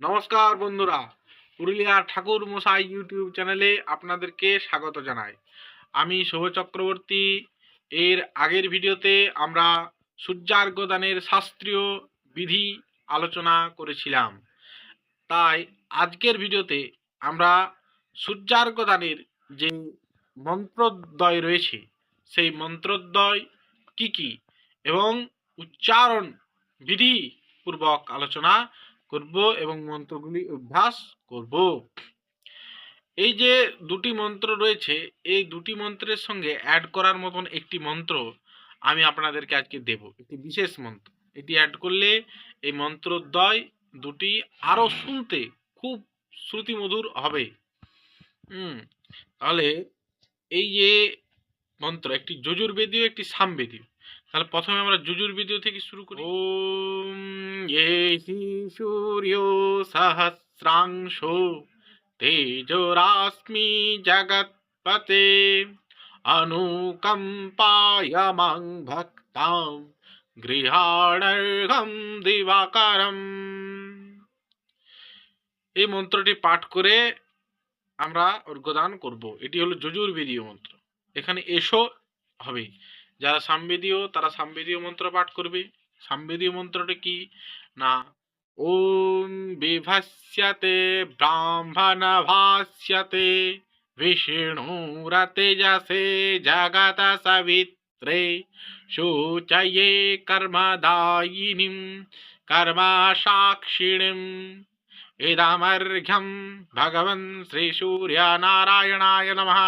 নমস্কার বন্ধুরা। পুরুলিয়ার ঠাকুর মশাই ইউটিউব চ্যানেলে আপনাদেরকে স্বাগত জানাই। আমি শুভ চক্রবর্তী। এর আগের ভিডিওতে আমরা সূর্যার্ঘদানের শাস্ত্রীয় বিধি আলোচনা করেছিলাম। তাই আজকের ভিডিওতে আমরা সূর্যার্ঘদানের যে মন্ত্রদ্বয় রয়েছে, সেই মন্ত্রদ্বয় কি কি এবং উচ্চারণ বিধি পূর্বক আলোচনা করব এবং মন্ত্রগুলি অভ্যাস করব। এই যে দুটি মন্ত্র রয়েছে, এই দুটি মন্ত্রের সঙ্গে অ্যাড করার মতন একটি মন্ত্র আমি আপনাদেরকে আজকে দেব। একটি বিশেষ মন্ত্র। এটি অ্যাড করলে এই মন্ত্রদ্বয় দুটি আরও শুনতে খুব শ্রুতিমধুর হবে। হুম, তাহলে এই যে মন্ত্র, একটি যজুর্বেদীয়, একটি সামবেদীয়। তাহলে প্রথমে আমরা যজুর্বেদীয় থেকে শুরু করি। ওম এহি সূর্য সহস্রাংশ তেজরাস্মি জগৎপতে অনুকম্পায় মাং ভক্তাম গৃহাণর্ঘম দিবাকরম। এই মন্ত্রটি পাঠ করে আমরা অর্ঘ্যদান করব। এটি হলো যজুর্বেদীয় মন্ত্র। এখানে এসো হবে যারা সামবেদীয়, তারা সামবেদীয় মন্ত্র পাঠ করবে। সামবেদীয় মন্ত্রটা কি? না, ওম বিভাস্যতে ব্রাহ্মণ ভাষ্যতে বিষ্ণুরতেজসে জগত সবিত্রে শোচয়ে কর্মদায়িনীম কর্ম সাক্ষিণীম ইদমর্ঘ্যম ভগবন শ্রী সূর্য নারায়ণায় নমঃ।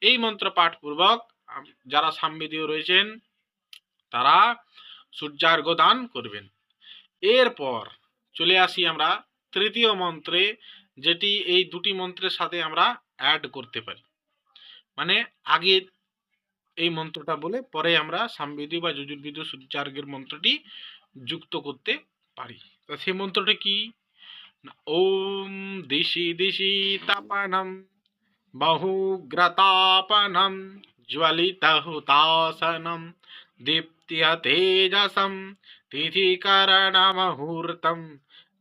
এই মন্ত্র পাঠ পূর্বক যারা সাম্বেদীয় রয়েছেন, তারা সূর্যার্ঘ দান করবেন। এরপর চলে আসি আমরা তৃতীয় মন্ত্রে, যেটি এই দুটি মন্ত্রের সাথে আমরা অ্যাড করতে পারি। মানে আগে এই মন্ত্রটা বলে পরে আমরা সামবেদী বা যুজুর্বিদ সূর্যার্ঘের মন্ত্রটি যুক্ত করতে পারি। তা সেই মন্ত্রটা কি? ওম দিশি দিশি তাপানম বহুগ্রতাপনম ज्वलितहुतासनं दीप्त्य तेजसं तिथिकरणमुहूर्तं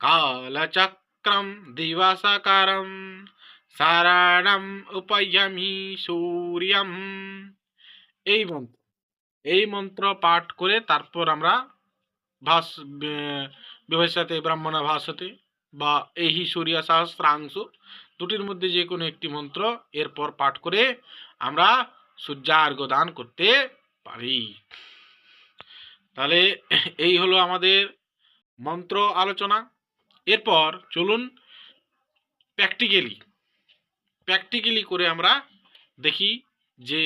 कालचक्रं दिवसकरं शरणम् উপয়মি সূর্যম এই মন্ত্র এই মন্ত্র পাঠ করে তারপর আমরা ভাস বিভাষাতে ব্রাহ্মণ ভাষতে বা এই সূর্য সহস্রাংশ দুটির মধ্যে যে কোনো একটি মন্ত্র এরপর পাঠ করে আমরা সূর্যার্ঘ্য দান করতে পারি। তাহলে এই হলো আমাদের মন্ত্র আলোচনা। এরপর চলুন প্র্যাকটিক্যালি প্র্যাকটিক্যালি করে আমরা দেখি যে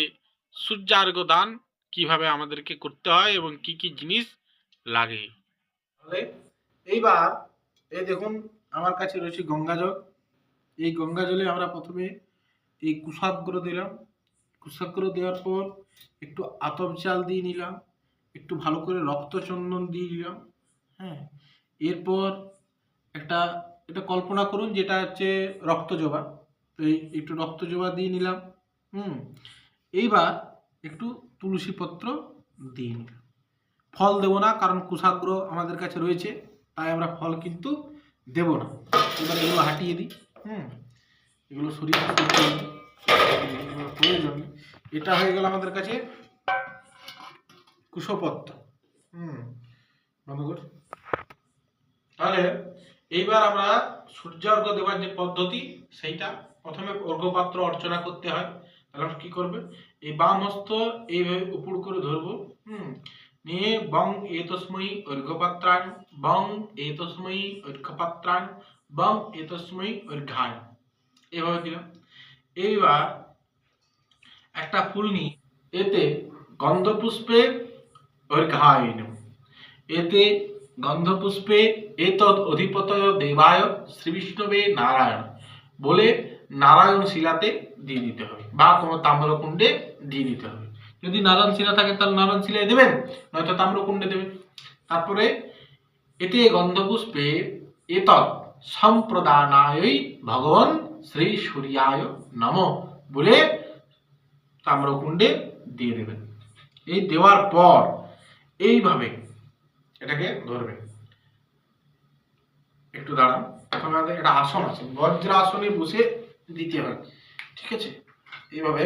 সূর্যার্ঘ্য দান কীভাবে আমাদেরকে করতে হয় এবং কি কি জিনিস লাগে। তাহলে এইবার এই দেখুন আমার কাছে রয়েছে গঙ্গা জল এই গঙ্গা জলে আমরা প্রথমে এই কুশাগ্র দিলাম। কুশাগ্র দেওয়ার পর একটু আতপ চাল দিয়ে নিলাম, একটু ভালো করে রক্তচন্দন দিয়ে দিলাম হ্যাঁ। এরপর একটা, এটা কল্পনা করুন যেটা হচ্ছে রক্তজবা তো এই একটু রক্তজবা দিয়ে নিলাম, হুম। এইবার একটু তুলসী পত্র দিয়ে নিলাম। ফল দেবো না, কারণ কুশাগ্র আমাদের কাছে রয়েছে, তাই আমরা ফল কিন্তু দেবো না। এবার এগুলো হাঁটিয়ে দিই, হুম। এগুলো শরীর প্রয়োজন। এটা হয়ে গেল আমাদের কাছে কুশপত্র হুম তাহলে এইবার আমরা সূর্যার্ঘ দেওয়ার যে পদ্ধতি, সেইটা প্রথমে অর্ঘ্যপাত্র অর্চনা করতে হয়। তাহলে আমরা কি করবে? এই বাম হস্ত এইভাবে উপর করে ধরবো। হুম, নিয়ে বং এতস্ময়ী অর্ঘ্যপাত্রাণ, বং এতস্ময়ী অর্ঘ্যপাত্রাণ, বং এতস্ময়ী অর্ঘ্যায় এভাবে দিলাম। এইবার একটা ফুল নিই এতে গন্ধপুষ্পে অর্ঘ্যায়ন এতে গন্ধপুষ্পে এতদ অধিপতয় দেবায় শ্রীবিষ্ণবে নারায়ণ বলে নারায়ণ শিলাতে দিয়ে দিতে হবে বা কোনো তাম্রকুণ্ডে দিয়ে দিতে হবে। যদি নারায়ণ শিলা থাকে তাহলে নারায়ণ শিলায় দেবেন, নয়তো তাম্রকুণ্ডে দেবেন। তারপরে এতে গন্ধপুষ্পে এতৎ সম্প্রদানায় ভগবান শ্রী সূর্যায় নম বলে তাম্রকুণ্ডে দিয়ে দেবেন। এই দেওয়ার পর এইভাবে এটাকে ধরবেন। একটু দাঁড়ান আমাদের একটা আসন আছে, বজ্রাসনে বসে দিতে হয়, ঠিক আছে? এইভাবে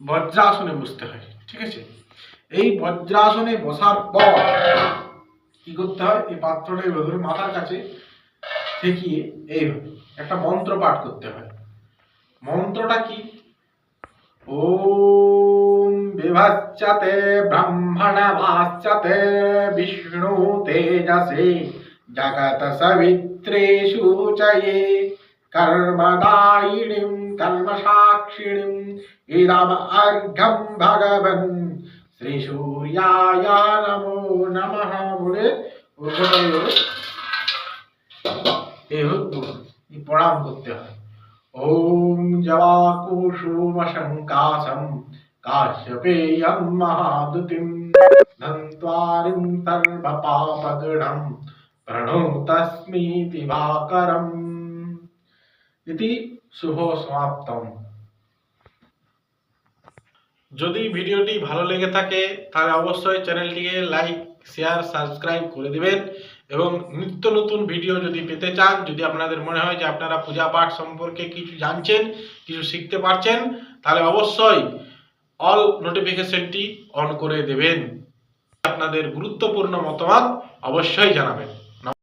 বজ্রাসনে বসতে হয়, ঠিক আছে? এই বজ্রাসনে বসার পর কি করতে হয়? এই পাত্রটা এইভাবে মাথার কাছে ঠেকিয়ে এইভাবে একটা মন্ত্র পাঠ করতে হয়। মন্ত্রটা কি? ওম বিভচ্যতে ব্রহ্মণ ভাস্যতে বিষ্ণু তেজসে জগত সবিত্রে সূচয়ে কর্মদায়িনীম, কর্মসাক্ষিণীম, ইদম অর্ঘ্যম ভগবন। শ্রী সূর্যায় নমো নমঃ বলে ওখানে এই হচ্ছে এই প্রণাম করতে হয়। ওম জবাকুসুমশঙ্কাসম কাশ্যপেয়ম মহাদুতিম ধন্ত্বারিম সর্বপাপগণম প্রণোতস্মি দিবাকরম ইতি শুভ সমাপ্তম। যদি ভিডিওটি ভালো লেগে থাকে, তাহলে অবশ্যই চ্যানেলটিকে লাইক, শেয়ার, সাবস্ক্রাইব করে দিবেন। এবং নিত্য নতুন ভিডিও যদি পেতে চান, যদি আপনাদের মনে হয় যে আপনারা পূজা পাঠ সম্পর্কে কিছু জানছেন, কিছু শিখতে পারছেন, তাহলে অবশ্যই অল নোটিফিকেশনটি অন করে দেবেন। আপনাদের গুরুত্বপূর্ণ মতামত অবশ্যই জানাবেন।